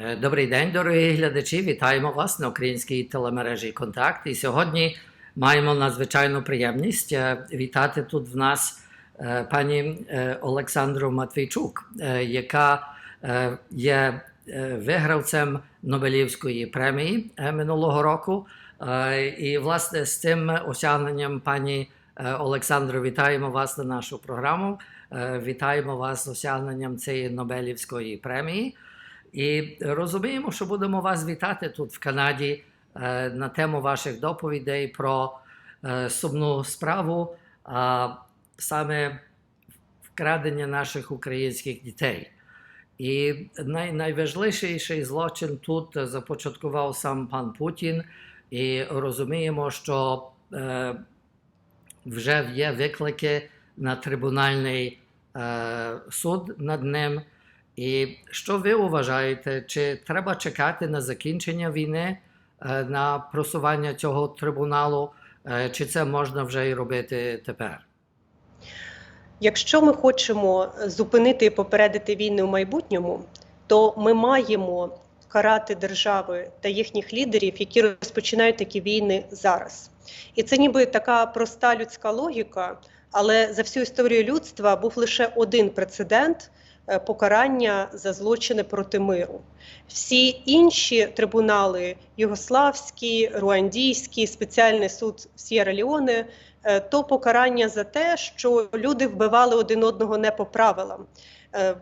Е, Добрий день, дорогі глядачі. Вітаємо вас на українській телемережі Контакт. І сьогодні маємо надзвичайну приємність е, вітати тут в нас е, пані Олександру Матвійчук, яка є вигравцем Нобелівської премії минулого року. І, власне, з цим осягненням пані Олександро, вітаємо вас на нашу програму. Вітаємо вас з осягненням цієї Нобелівської премії. І розуміємо, що будемо вас вітати тут в Канаді е, на тему ваших доповідей про е, сумну справу, а саме вкрадення наших українських дітей. І най, найважливіший злочин тут започаткував сам пан Путін, і розуміємо, що е, вже є виклики на трибунальний е, суд над ним. І що ви вважаєте, чи треба чекати на закінчення війни, е, на просування цього трибуналу, е, чи це можна вже і робити тепер? Якщо ми хочемо зупинити і попередити війни в майбутньому, то ми маємо карати держави та їхніх лідерів, які розпочинають такі війни зараз. І це ніби така проста людська логіка, але за всю історію людства був лише один прецедент покарання за злочини проти миру. Всі інші трибунали Югославський, Руандійський, спеціальний суд Сєра Ліоне е, то покарання за те, що люди вбивали один одного не по правилам. е,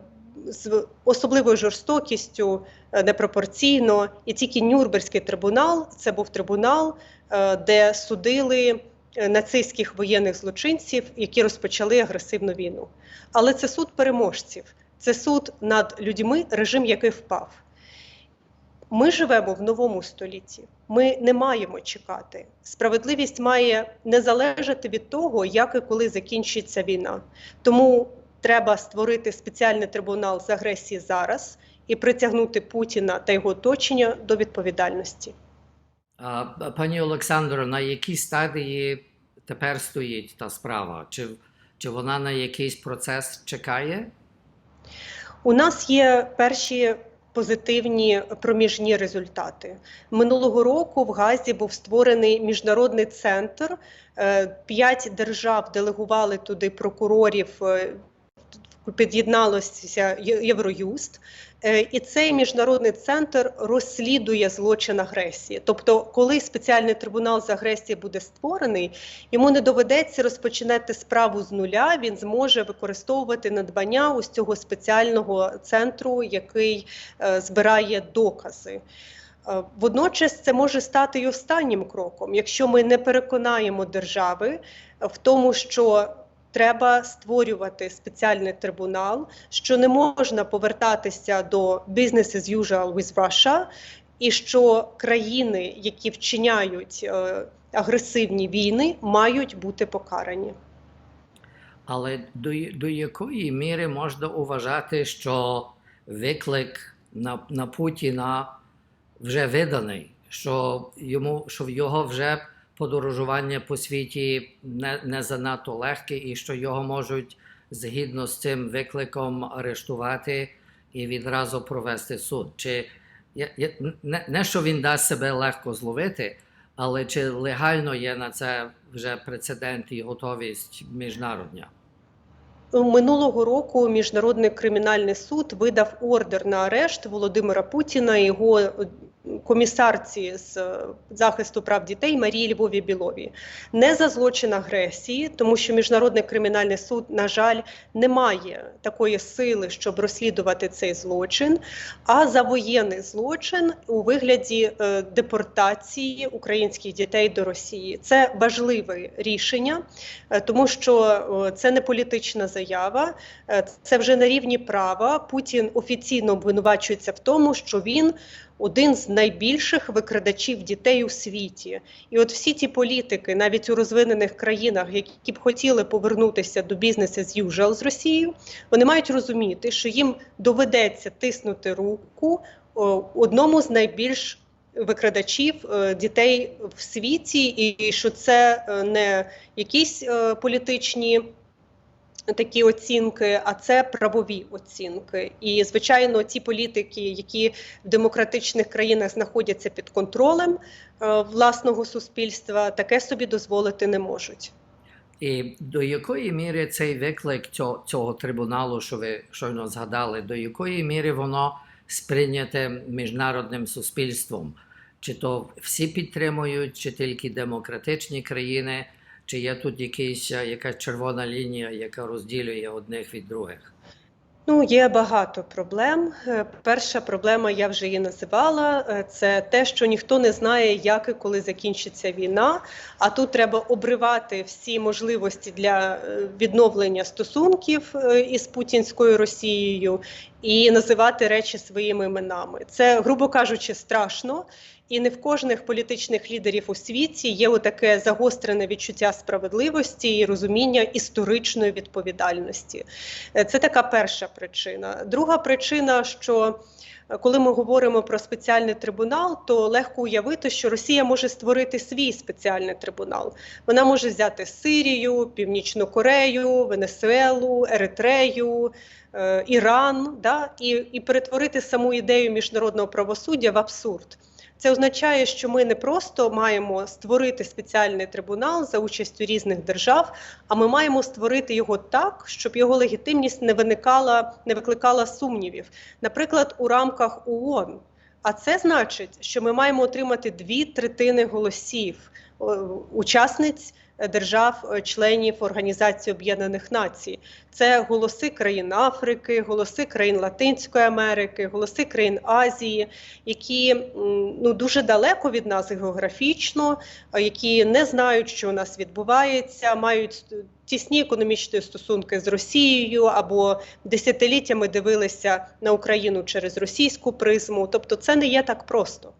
З особливою жорстокістю, е, непропорційно, і тільки Нюрнберзький трибунал це був трибунал, е, де судили е, нацистських воєнних злочинців, які розпочали агресивну війну. Але це суд переможців, це суд над людьми, режим який впав. Ми живемо в новому столітті. Ми не маємо чекати. Справедливість має не залежати від того, як і коли закінчиться війна. Тому треба створити спеціальний трибунал з агресії зараз і притягнути Путіна та його оточення до відповідальності. А, Пані Олександро, на якій стадії тепер стоїть та справа? Чи, чи вона на якийсь процес чекає? У нас є перші позитивні проміжні результати. Минулого року в Газі був створений міжнародний центр. Е, П'ять держав делегували туди прокурорів. е, Під'єдналося Євроюст, і цей міжнародний центр розслідує злочин агресії. Тобто, коли спеціальний трибунал з агресії буде створений, йому не доведеться розпочинати справу з нуля. Він зможе використовувати надбання ось цього спеціального центру, який е, збирає докази. Е, Водночас це може стати і останнім кроком, якщо ми не переконаємо держави в тому, що треба створювати спеціальний трибунал, що не можна повертатися до business as usual with Russia, і що країни, які вчиняють е, агресивні війни, мають бути покарані. Але до, до якої міри можна вважати, що виклик на, на Путіна вже виданий, що йому що в його вже подорожування по світі не, не занадто легке, і що його можуть згідно з цим викликом арештувати і відразу провести суд? Чи не, не що він дасть себе легко зловити, але чи легально є на це вже прецедент і готовість міжнародня? Минулого року Міжнародний кримінальний суд видав ордер на арешт Володимира Путіна його комісарці з е, захисту прав дітей Марії Львові Білові. Не за злочин агресії, тому що Міжнародний кримінальний суд, на жаль, не має такої сили, щоб розслідувати цей злочин, а за воєнний злочин у вигляді е, депортації українських дітей до Росії. Це важливе рішення, е, тому що це не політична заява, це вже на рівні права. Путін офіційно обвинувачується в тому, що він один з найбільших викрадачів дітей у світі. І от всі ті політики, навіть у розвинених країнах, які б хотіли повернутися до бізнесу з usual з Росією, вони мають розуміти, що їм доведеться тиснути руку одному з найбільш викрадачів е, дітей в світі, і що це е, не якісь е, політичні такі оцінки, а це правові оцінки. І звичайно, ті політики, які в демократичних країнах знаходяться під контролем е, власного суспільства, таке собі дозволити не можуть. І до якої міри цей виклик цього, цього трибуналу, що ви щойно згадали, до якої міри воно сприйняте міжнародним суспільством? Чи то всі підтримують, чи тільки демократичні країни, чи є тут якийсь, е, якась червона лінія, яка розділює одних від других? Ну, є багато проблем. Е, Перша проблема, я вже її називала, е, це те, що ніхто не знає, як і коли закінчиться війна. А тут треба обривати всі можливості для відновлення стосунків із путінською Росією і називати речі своїми іменами. Це, грубо кажучи, страшно. І не в кожних політичних лідерів у світі є таке загострене відчуття справедливості і розуміння історичної відповідальності. Е, Це така перша причина. Друга причина, що коли ми говоримо про спеціальний трибунал, то легко уявити, що Росія може створити свій спеціальний трибунал. Вона може взяти Сирію, Північну Корею, Венесуелу, Еритрею. е, Іран, да, і, і перетворити саму ідею міжнародного правосуддя в абсурд. Це означає, що ми не просто маємо створити спеціальний трибунал за участю різних держав, а ми маємо створити його так, щоб його легітимність не виникала, не викликала сумнівів, наприклад, у рамках ООН. А це значить, що ми маємо отримати дві третини голосів учасниць держав-членів Організації Об'єднаних Націй. Це голоси країн Африки, голоси країн Латинської Америки, голоси країн Азії, які ну дуже далеко від нас географічно, які не знають, що у нас відбувається, мають тісні економічні стосунки з Росією або десятиліттями дивилися на Україну через російську призму. Тобто, це не є так просто.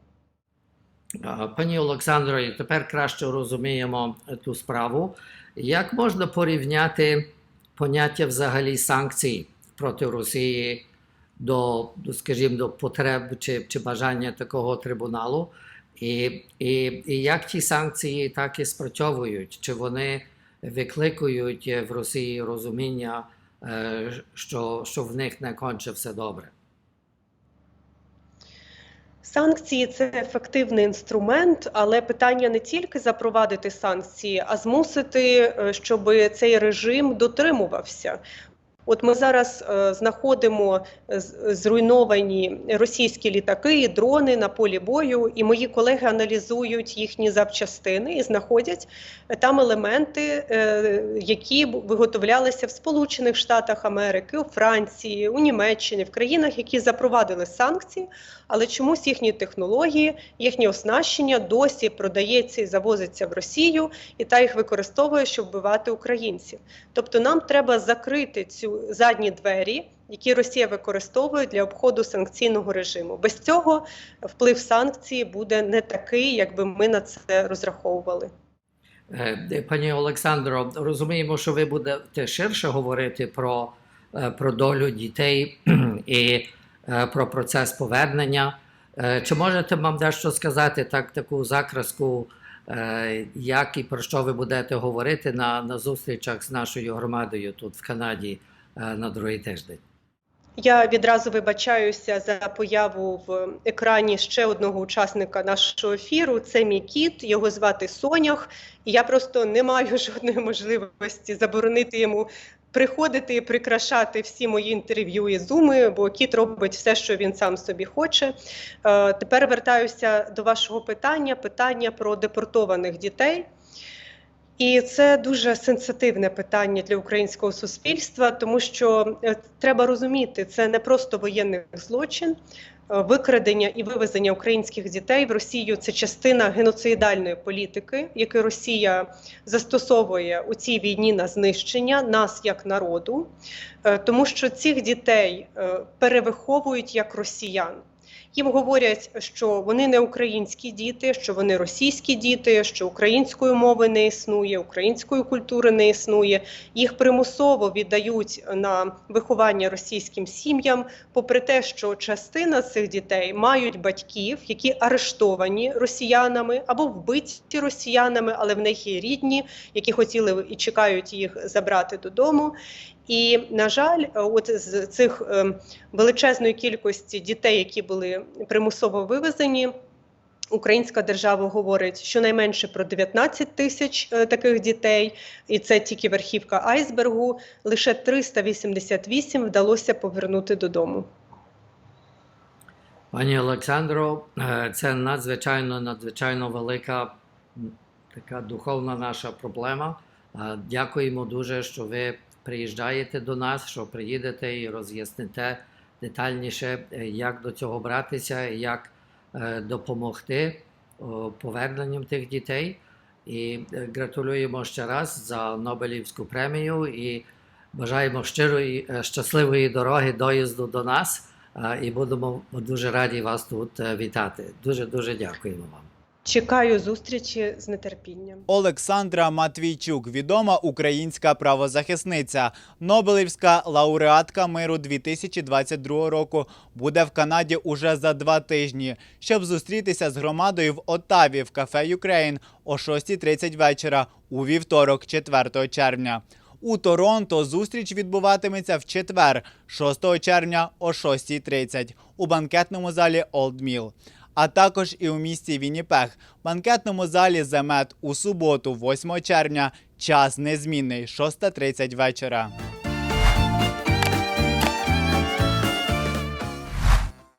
Пані Олександро, тепер краще розуміємо е, ту справу. Як можна порівняти поняття взагалі санкцій проти Росії до, скажімо, до потреб чи, чи бажання такого трибуналу? І, і, і як ті санкції так і спрацьовують? Чи вони викликують в Росії розуміння, е, що, що в них не конче все добре? Санкції це ефективний інструмент, але питання не тільки запровадити санкції, а змусити, е, щоб цей режим дотримувався. От ми зараз е, знаходимо зруйновані російські літаки дрони на полі бою, і мої колеги аналізують їхні запчастини і знаходять е, там елементи, е, які виготовлялися в Сполучених Штатах Америки, у Франції, у Німеччині, в країнах, які запровадили санкції, але чомусь їхні технології, їхнє оснащення досі продається і завозиться в Росію, і та їх використовує, щоб вбивати українців. Тобто нам треба закрити цю задні двері, які Росія використовує для обходу санкційного режиму. Без цього вплив санкцій буде не такий, якби ми на це розраховували. Е, Пані Олександро, розуміємо, що ви будете ширше говорити про, е, про долю дітей і е, про процес повернення. Чи можете вам дещо сказати так, таку закраску, як і про що ви будете говорити на, на зустрічах з нашою громадою тут в Канаді на другий тиждень? Я відразу вибачаюся за появу в екрані ще одного учасника нашого ефіру. Це мій кіт, його звати Сонях. І я просто не маю жодної можливості заборонити йому приходити і прикрашати всі мої інтерв'ю і зуми, бо кіт робить все, що він сам собі хоче. Е, Тепер вертаюся до вашого питання: питання про депортованих дітей. І це дуже сенситивне питання для українського суспільства, тому що е, треба розуміти, це не просто воєнний злочин. Е, Викрадення і вивезення українських дітей в Росію це частина геноцидальної політики, яку Росія застосовує у цій війні на знищення нас як народу, Е, тому що цих дітей перевиховують як росіян. Їм говорять, що вони не українські діти, що вони російські діти, що української мови не існує, української культури не існує. Їх примусово віддають на виховання російським сім'ям, попри те, що частина цих дітей мають батьків, які арештовані росіянами або вбиті росіянами, але в них є рідні, які хотіли і чекають їх забрати додому. І, на жаль, от з цих е, величезної кількості дітей, які були примусово вивезені, Українська держава говорить щонайменше про 19 тисяч е, таких дітей, і це тільки верхівка айсбергу. Лише 388 вдалося повернути додому. Пані Олександро, е, це надзвичайно надзвичайно велика така духовна наша проблема. Е, Дякуємо дуже, що ви приїжджаєте до нас, що приїдете і роз'ясните детальніше, е, як до цього братися, як е, допомогти поверненням тих дітей. І е, гратулюємо ще раз за Нобелівську премію і бажаємо щирої щасливої дороги доїзду до нас. І будемо дуже раді вас тут вітати. Дуже дуже дякуємо вам. Чекаю зустрічі з нетерпінням. Олександра Матвійчук, відома українська правозахисниця, Нобелівська лауреатка миру 2022 року, буде в Канаді уже за два тижні, щоб зустрітися з громадою в Оттаві в кафе Юкрейн о 6.30 вечора у вівторок, 4 червня. У Торонто зустріч відбуватиметься в четвер, 6 червня о 6.30 у банкетному залі Old Mill а також і у місті Вінніпег, банкетному залі Земет у суботу, 8 червня, час незмінний, 6.30 вечора.